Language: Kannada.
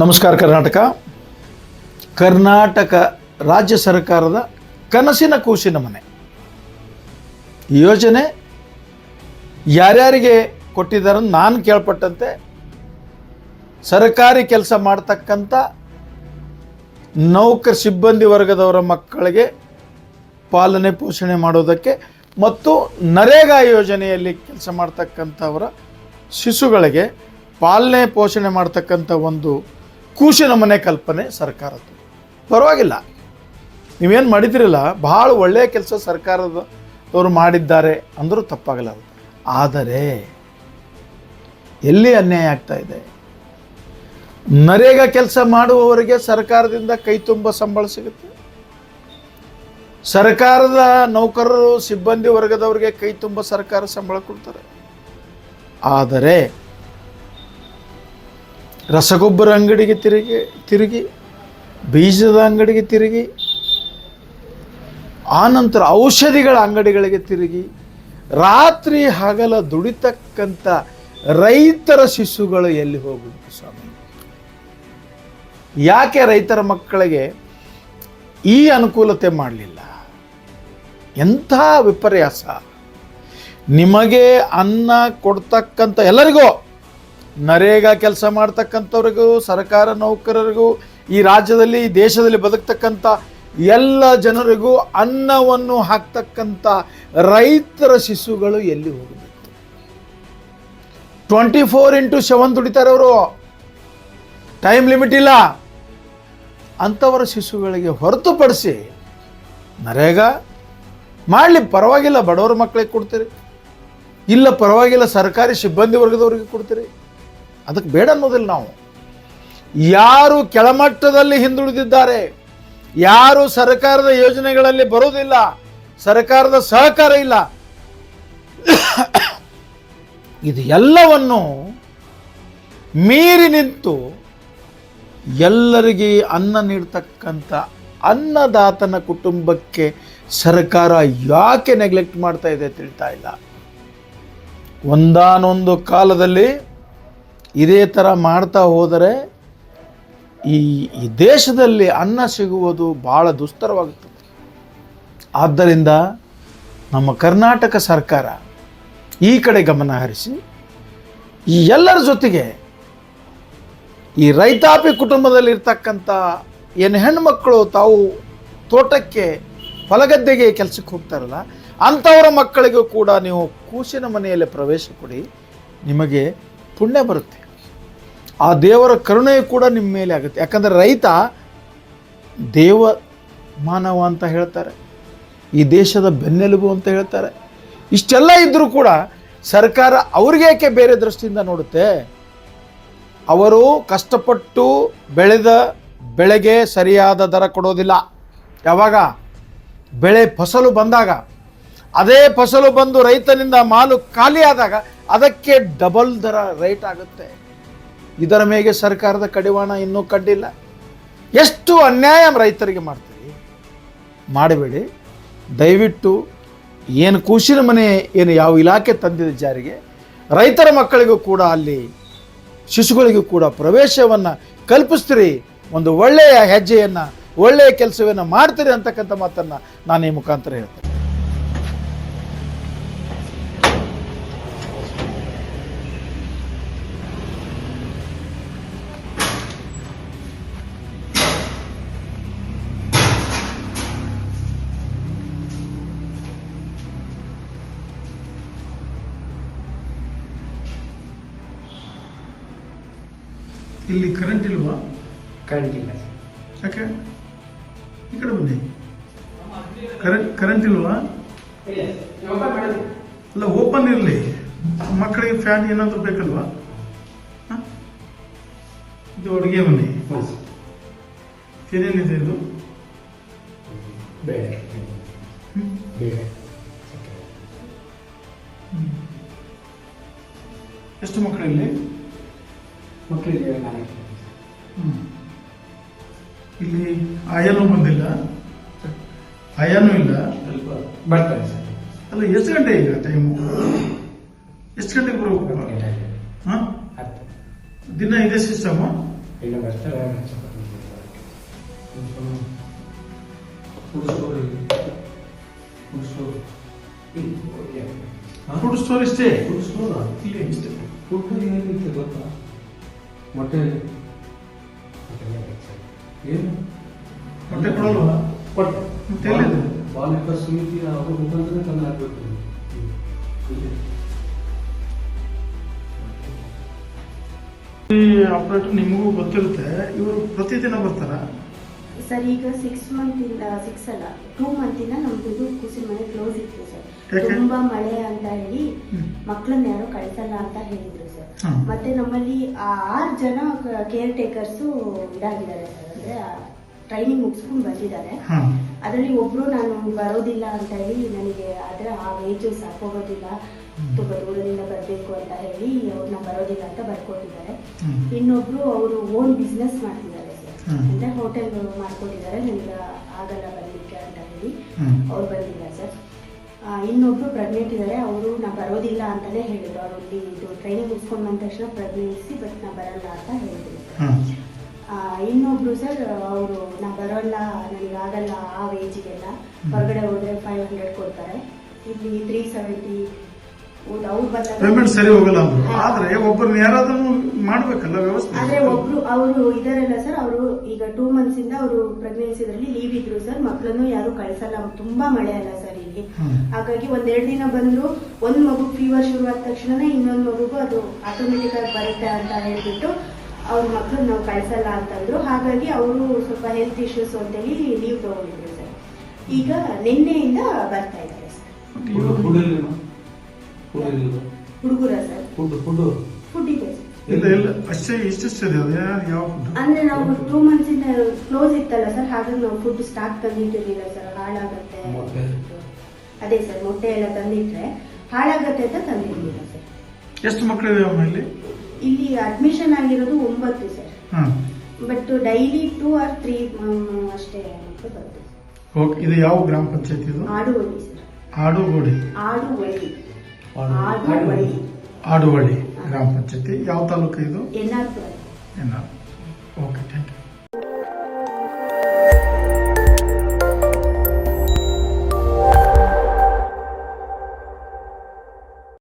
ನಮಸ್ಕಾರ ಕರ್ನಾಟಕ. ಕರ್ನಾಟಕ ರಾಜ್ಯ ಸರ್ಕಾರದ ಕನಸಿನ ಕೂಸಿನ ಮನೆ. ಯೋಜನೆ ಯಾರ್ಯಾರಿಗೆ ಕೊಟ್ಟಿದ್ದಾರೆ ನಾನು ಕೇಳ್ಪಟ್ಟಂತೆ ಸರ್ಕಾರಿ ಕೆಲಸ ಮಾಡ್ತಕ್ಕಂಥ ನೌಕರ ಸಿಬ್ಬಂದಿ ವರ್ಗದವರ ಮಕ್ಕಳಿಗೆ ಪಾಲನೆ ಪೋಷಣೆ ಮಾಡೋದಕ್ಕೆ ಮತ್ತು ನರೇಗಾ ಯೋಜನೆಯಲ್ಲಿ ಕೆಲಸ ಮಾಡ್ತಕ್ಕಂಥವರ ಶಿಶುಗಳಿಗೆ ಪಾಲನೆ ಪೋಷಣೆ ಮಾಡ್ತಕ್ಕಂಥ ಒಂದು ಕೂಸಿನ ಮನೆ ಕಲ್ಪನೆ ಸರ್ಕಾರದ್ದು. ಪರವಾಗಿಲ್ಲ. ನೀವೇನು ಮಾಡಿದಿರಲ್ಲ ಭಾಳ ಒಳ್ಳೆಯ ಕೆಲಸ ಸರ್ಕಾರದವರು ಮಾಡಿದ್ದಾರೆ ಅಂದರೂ ತಪ್ಪಾಗಲ್ಲ ಆದರೆ, ಎಲ್ಲಿ ಅನ್ಯಾಯ ಆಗ್ತಾ ಇದೆ? ನರೇಗಾ ಕೆಲಸ ಮಾಡುವವರಿಗೆ ಸರ್ಕಾರದಿಂದ ಕೈ ತುಂಬ ಸಂಬಳ ಸಿಗುತ್ತೆ. ಸರ್ಕಾರದ ನೌಕರರು, ಸಿಬ್ಬಂದಿ ವರ್ಗದವರಿಗೆ ಕೈ ತುಂಬ ಸರ್ಕಾರ ಸಂಬಳ ಕೊಡ್ತಾರೆ. ಆದರೆ ರಸಗೊಬ್ಬರ ಅಂಗಡಿಗೆ ತಿರುಗಿ ತಿರುಗಿ, ಬೀಜದ ಅಂಗಡಿಗೆ ತಿರುಗಿ, ಆನಂತರ ಔಷಧಿಗಳ ಅಂಗಡಿಗಳಿಗೆ ತಿರುಗಿ, ರಾತ್ರಿ ಹಗಲ ದುಡಿತಕ್ಕಂಥ ರೈತರ ಶಿಶುಗಳು ಎಲ್ಲಿ ಹೋಗುವುದು ಸ್ವಾಮಿ? ಯಾಕೆ ರೈತರ ಮಕ್ಕಳಿಗೆ ಈ ಅನುಕೂಲತೆ ಮಾಡಲಿಲ್ಲ? ಎಂಥ ವಿಪರ್ಯಾಸ? ನಿಮಗೆ ಅನ್ನ ಕೊಡ್ತಕ್ಕಂಥ ಎಲ್ಲರಿಗೂ ನರೇಗಾ ಕೆಲಸ ಮಾಡ್ತಕ್ಕಂಥವ್ರಿಗೂ, ಸರ್ಕಾರ ನೌಕರರಿಗೂ, ಈ ರಾಜ್ಯದಲ್ಲಿ, ಈ ದೇಶದಲ್ಲಿ ಬದುಕ್ತಕ್ಕಂಥ ಎಲ್ಲ ಜನರಿಗೂ ಅನ್ನವನ್ನು ಹಾಕ್ತಕ್ಕಂಥ ರೈತರ ಶಿಶುಗಳು ಎಲ್ಲಿ ಹೋಗಬೇಕು? ಟ್ವೆಂಟಿ ಫೋರ್ ಇಂಟು ಸೆವೆನ್ ದುಡಿತಾರೆ ಅವರು. ಟೈಮ್ ಲಿಮಿಟ್ ಇಲ್ಲ. ಅಂಥವರ ಶಿಶುಗಳಿಗೆ ಹೊರತುಪಡಿಸಿ ನರೇಗಾ, ಮಾಡಲಿ ಪರವಾಗಿಲ್ಲ, ಬಡವರ ಮಕ್ಕಳಿಗೆ ಕೊಡ್ತೀರಿ. ಇಲ್ಲ ಪರವಾಗಿಲ್ಲ, ಸರ್ಕಾರಿ ಸಿಬ್ಬಂದಿ ವರ್ಗದವ್ರಿಗೆ ಕೊಡ್ತೀರಿ. ಅದಕ್ಕೆ ಬೇಡ ಅನ್ನೋದಿಲ್ಲ ನಾವು. ಯಾರು ಕೆಳಮಟ್ಟದಲ್ಲಿ ಹಿಂದುಳಿದಿದ್ದಾರೆ, ಯಾರು ಸರ್ಕಾರದ ಯೋಜನೆಗಳಲ್ಲಿ ಬರೋದಿಲ್ಲ ಸರ್ಕಾರದ ಸಹಕಾರ ಇಲ್ಲ, ಇದು ಎಲ್ಲವನ್ನು ಮೀರಿ ನಿಂತು ಎಲ್ಲರಿಗೆ ಅನ್ನ ನೀಡ್ತಕ್ಕಂಥ ಅನ್ನದಾತನ ಕುಟುಂಬಕ್ಕೆ ಸರ್ಕಾರ ಯಾಕೆ ನೆಗ್ಲೆಕ್ಟ್ ಮಾಡ್ತಾ ಇದೆ ತಿಳಿತಾ ಇಲ್ಲ. ಒಂದಾನೊಂದು ಕಾಲದಲ್ಲಿ ಇದೇ ಥರ ಮಾಡ್ತಾ ಹೋದರೆ ಈ ಈ ದೇಶದಲ್ಲಿ ಅನ್ನ ಸಿಗುವುದು ಭಾಳ ದುಸ್ತರವಾಗುತ್ತದೆ ಆದ್ದರಿಂದ ನಮ್ಮ ಕರ್ನಾಟಕ ಸರ್ಕಾರ ಈ ಕಡೆ ಗಮನ ಹರಿಸಿ, ಈ ಎಲ್ಲರ ಜೊತೆಗೆ ಈ ರೈತಾಪಿ ಕುಟುಂಬದಲ್ಲಿರ್ತಕ್ಕಂಥ ಏನು ಹೆಣ್ಮಕ್ಕಳು ತಾವು ತೋಟಕ್ಕೆ ಹೊಲಗದ್ದೆಗೆ ಕೆಲಸಕ್ಕೆ ಹೋಗ್ತಾರಲ್ಲ, ಅಂಥವರ ಮಕ್ಕಳಿಗೂ ಕೂಡ ನೀವು ಕೂಸಿನ ಮನೆಯಲ್ಲಿ ಪ್ರವೇಶ ಕೊಡಿ, ನಿಮಗೆ ಪುಣ್ಯ ಬರುತ್ತೆ. ಆ ದೇವರ ಕರುಣೆ ಕೂಡ ನಿಮ್ಮ ಮೇಲೆ ಆಗುತ್ತೆ. ಯಾಕಂದರೆ ರೈತ ದೇವ ಮಾನವ ಅಂತ ಹೇಳ್ತಾರೆ. ಈ ದೇಶದ ಬೆನ್ನೆಲುಬು ಅಂತ ಹೇಳ್ತಾರೆ. ಇಷ್ಟೆಲ್ಲ ಇದ್ದರೂ ಕೂಡ ಸರ್ಕಾರ ಅವ್ರಿಗೆ ಯಾಕೆ ಬೇರೆ ದೃಷ್ಟಿಯಿಂದ ನೋಡುತ್ತೆ? ಅವರು ಕಷ್ಟಪಟ್ಟು ಬೆಳೆದ ಬೆಳೆಗೆ ಸರಿಯಾದ ದರ ಕೊಡೋದಿಲ್ಲ. ಯಾವಾಗ? ಬೆಳೆ ಫಸಲು ಬಂದಾಗ. ಅದೇ ಫಸಲು ಬಂದು ರೈತನಿಂದ ಮಾಲು ಖಾಲಿಯಾದಾಗ ಅದಕ್ಕೆ ಡಬಲ್ ದರ ರೇಟ್ ಆಗುತ್ತೆ. ಇದರ ಮೇಲೆ ಸರ್ಕಾರದ ಕಡಿವಾಣ ಇನ್ನೂ ಕಡ್ಡಿಲ್ಲ. ಎಷ್ಟು ಅನ್ಯಾಯ ರೈತರಿಗೆ ಮಾಡ್ತೀರಿ? ಮಾಡಬೇಡಿ. ದಯವಿಟ್ಟು ಏನು ಕೂಸಿನ ಮನೆ ಏನು ಯಾವ ಇಲಾಖೆ ತಂದಿದೆ ಜಾರಿಗೆ, ರೈತರ ಮಕ್ಕಳಿಗೂ ಕೂಡ ಅಲ್ಲಿ ಶಿಶುಗಳಿಗೂ ಕೂಡ ಪ್ರವೇಶವನ್ನು ಕಲ್ಪಿಸ್ತೀರಿ. ಒಂದು ಒಳ್ಳೆಯ ಹೆಜ್ಜೆಯನ್ನು, ಒಳ್ಳೆಯ ಕೆಲಸವನ್ನು ಮಾಡ್ತೀರಿ ಅಂತಕ್ಕಂಥ ಮಾತನ್ನು ನಾನು ಈ ಮುಖಾಂತರ ಹೇಳ್ತೇನೆ. ಇಲ್ಲಿ ಕರೆಂಟ್ ಇಲ್ವಾ? ಕರೆಂಟ್ ಇಲ್ಲ ಯಾಕೆ? ಈ ಕಡೆ ಬನ್ನಿ. ಕರೆಂಟ್ ಕರೆಂಟ್ ಇಲ್ವಾ? ಅಲ್ಲ ಓಪನ್ ಇರಲಿ. ಮಕ್ಕಳಿಗೆ ಫ್ಯಾನ್ ಏನಾದರೂ ಬೇಕಲ್ವಾ? ಹ? ಇದು ಅಡುಗೆ ಮನೆ. ಏನೇನಿದೆ ಇದು? ಬೇಳೆ? ಬೇಳೆ. ಎಷ್ಟು ಮಕ್ಕಳಿಲ್ಲಿ ಆಯನೂ ಬಂದಿಲ್ಲ. ಆಯನೂ ಇಲ್ಲ. ಬರ್ತಾರೆ ಸರ್. ಅಲ್ಲ ಎಷ್ಟು ಗಂಟೆ ಈಗ ಟೈಮು ಎಷ್ಟು ಗಂಟೆಗೆ ಬರಬೇಕು. ಹಾಂ? ದಿನ ಇದೇ ಸಿಸ್ಟಮು ಇಲ್ಲ ಬರ್ತಾರೆ ಫುಡ್ ಸ್ಟೋರ್ ಇಷ್ಟೇ? ಗೊತ್ತಾ? ಮೊಟ್ಟೆ ಏನು? ಮೊಟ್ಟೆ ಕೊಡಲ್ವಾ? ಮತ್ತೆ ಎಲ್ಲಿದೆ? ಬಾಲಿಕ ಸಮಿತಿ ಅವರ ಮುಖಾಂತರ ತಂದು ಹಾಕ್ಬೇಕು ಈ ಆಪರೇಟರ್ ನಿಮಗೂ ಗೊತ್ತಿರುತ್ತೆ ಇವರು ಪ್ರತಿದಿನ ಬರ್ತಾರ? ಸರ್ ಈಗ ಸಿಕ್ಸ್ ಮಂತ್ ಇಂದ ಸಿಕ್ಸ್ ಅಲ್ಲ ಟೂ ಮಂತ್ ಇಂದ ನಮ್ದು ಇದು ಕೂಸಿನ ಮನೆ ಕ್ಲೋಸ್ ಇತ್ತು ಸರ್. ತುಂಬಾ ಮಳೆ ಅಂತ ಹೇಳಿ. ಮಕ್ಕಳನ್ನ ಯಾರು ಕಳ್ಸಲ್ಲ ಅಂತ ಹೇಳಿದ್ರು ಸರ್. ಮತ್ತೆ ನಮ್ಮಲ್ಲಿ ಆ ಆರು ಜನ ಕೇರ್ ಟೇಕರ್ಸ್ ಇದಾಗಿದ್ದಾರೆ ಸರ್ ಅಂದ್ರೆ ಟ್ರೈನಿಂಗ್ ಮುಗಿಸ್ಕೊಂಡು ಬಂದಿದ್ದಾರೆ. ಅದರಲ್ಲಿ ಒಬ್ರು ನಾನು ಬರೋದಿಲ್ಲ ಅಂತ ಹೇಳಿ ನನಗೆ ಅದರ ಆ ವೇಜು ಸಾಕೋಗೋದಿಲ್ಲ ತುಂಬ ದೂರದಿಂದ ಬರಬೇಕು ಅಂತ ಹೇಳಿ ಅವ್ರನ್ನ ಬರೋದಿಲ್ಲ ಅಂತ ಬರ್ಕೊಟ್ಟಿದ್ದಾರೆ. ಇನ್ನೊಬ್ರು ಅವರು ಓನ್ ಬಿಸ್ನೆಸ್ ಮಾಡ್ತಿದ್ದಾರೆ ಸರ್. ಅಂದ್ರೆ ಹೋಟೆಲ್ ಮಾಡ್ಕೊಟ್ಟಿದ್ದಾರೆ. ನನಗೆ ಆಗಲ್ಲ ಬರಲಿಕ್ಕೆ ಅಂತ ಹೇಳಿ. ಅವ್ರು ಬಂದಿಲ್ಲ ಸರ್. ಇನ್ನೊಬ್ರು ಪ್ರೆಗ್ನೆಂಟ್ ಇದ್ದಾರೆ. ಅವರು ನಾ ಬರೋದಿಲ್ಲ ಅಂತಲೇ ಹೇಳಿದ್ರು. ಅವರು ಇಲ್ಲಿ ಇದು ಟ್ರೈನಿಂಗ್ ಮುಗಿಸ್ಕೊಂಡು ಬಂದ ತಕ್ಷಣ ಪ್ರೆಗ್ನೆನ್ಸಿ ಬಟ್ ನಾ ಬರಲ್ಲ ಅಂತ ಹೇಳಿದ್ರು. ಇನ್ನೊಬ್ರು ಸರ್ ಅವರು ನಾ ಬರೋಲ್ಲ ನನಗೆ ಆಗಲ್ಲ ಆ ವೇಜಿಗೆಲ್ಲ ಹೊರಗಡೆ ಹೋದ್ರೆ ಫೈವ್ ಹಂಡ್ರೆಡ್ ಕೊಡ್ತಾರೆ. ಇಲ್ಲಿ ತ್ರೀ ಸೆವೆಂಟಿ ಅವ್ರು ಬಂದಾಗ ಪೇಮೆಂಟ್ ಸರಿ ಹೋಗಲ್ಲ ಆದ್ರೆ ಒಬ್ಬರನ್ನ ಯಾರಾದ್ರೂ ಮಾಡ್ಬೇಕಲ್ಲ ವ್ಯವಸ್ಥೆ? ಆದ್ರೆ ಒಬ್ರು ಅವರು ಇದಾರಲ್ಲ ಸರ್ ಅವರು ಈಗ ಟೂ ಮಂತ್ಸ್ ಇಂದ ಅವರು ಪ್ರೆಗ್ನೆನ್ಸಿದ್ರಲ್ಲಿ ಲೀವ್ ಇದ್ರು ಸರ್. ಮಕ್ಕಳನ್ನು ಯಾರು ಕಳ್ಸಲ್ಲ. ತುಂಬಾ ಮಳೆ ಅಲ್ಲ ಸರ್ ಇಲ್ಲಿ. ಹಾಗಾಗಿ ಒಂದೆರಡು ದಿನ ಬಂದ್ರು ಒಂದ್ ಮಗು ಫೀವರ್ ಶುರು ಆದ ತಕ್ಷಣನೇ ಇನ್ನೊಂದ್ ಮಗುಗೂ ಅದು ಆಟೋಮೆಟಿಕ್ ಆಗಿ ಬರುತ್ತೆ ಅಂತ ಹೇಳ್ಬಿಟ್ಟು ಅವ್ರ ಮಕ್ಕಳನ್ನ ನಾವು ಕಳ್ಸಲ್ಲ ಅಂತಂದ್ರು. ಹಾಗಾಗಿ ಅವರು ಸ್ವಲ್ಪ ಹೆಲ್ತ್ ಇಶ್ಯೂಸ್ ಅಂತೇಳಿ ಲೀವ್ ತಗೊಂಡಿದ್ರು ಸರ್. ಈಗ ನಿನ್ನೆಯಿಂದ ಬರ್ತಾ ಇದ್ದಾರೆ ಸರ್. ಹುಡುಗರ ಸರ್. ಫುಡ್ ಇದೆ ಸರ್. ಇಲ್ಲ ಇಲ್ಲ. ಅಷ್ಟೇ ಯಾವ ಅಂದ್ರೆ ನಾವು ಟೂ ಮಂತ್ಸ್ ಇಂದ ಕ್ಲೋಸ್ ಇತ್ತಲ್ಲ ಸರ್. ಹಾಗಾಗಿ ನಾವು ಫುಡ್ ಸ್ಟಾಕ್ ತಂದಿಟ್ಟಿರ್ಲಿಲ್ಲ ಸರ್. ಹಾಳಾಗತ್ತೆ? ಅದೇ ಸರ್ ಮೊಟ್ಟೆ ಎಲ್ಲ ತಂದಿಟ್ರೆ ಹಾಳಾಗತ್ತೆ ಅಂತ ತಂದಿರ್ಲಿಲ್ಲ ಸರ್. ಎಷ್ಟು ಮಕ್ಕಳಿದೆ ಅಮ್ಮ ಇಲ್ಲಿ? ಇಲ್ಲಿ ಅಡ್ಮಿಷನ್ ಆಗಿರೋದು ಒಂಬತ್ತು ಸರ್. ಹಾ but daily two or three ಅಷ್ಟೇ ಓಕೆ ಇದು ಯಾವ ಗ್ರಾಮ ಪಂಚಾಯತಿ ಇದು? ಆಡುವಳ್ಳಿ ಸರ್. ಆಡುಗೋಡಿ ಆಡುವಳ್ಳಿ ಆಡು- ಆಡುವಳ್ಳಿ ಆಡುವಳ್ಳಿ ಗ್ರಾಮ ಪಂಚಾಯತಿ. ಯಾವ ತಾಲೂಕು ಇದು? ಎನ್ ಆರ್ ಥ್ಯಾಂಕ್ ಏನ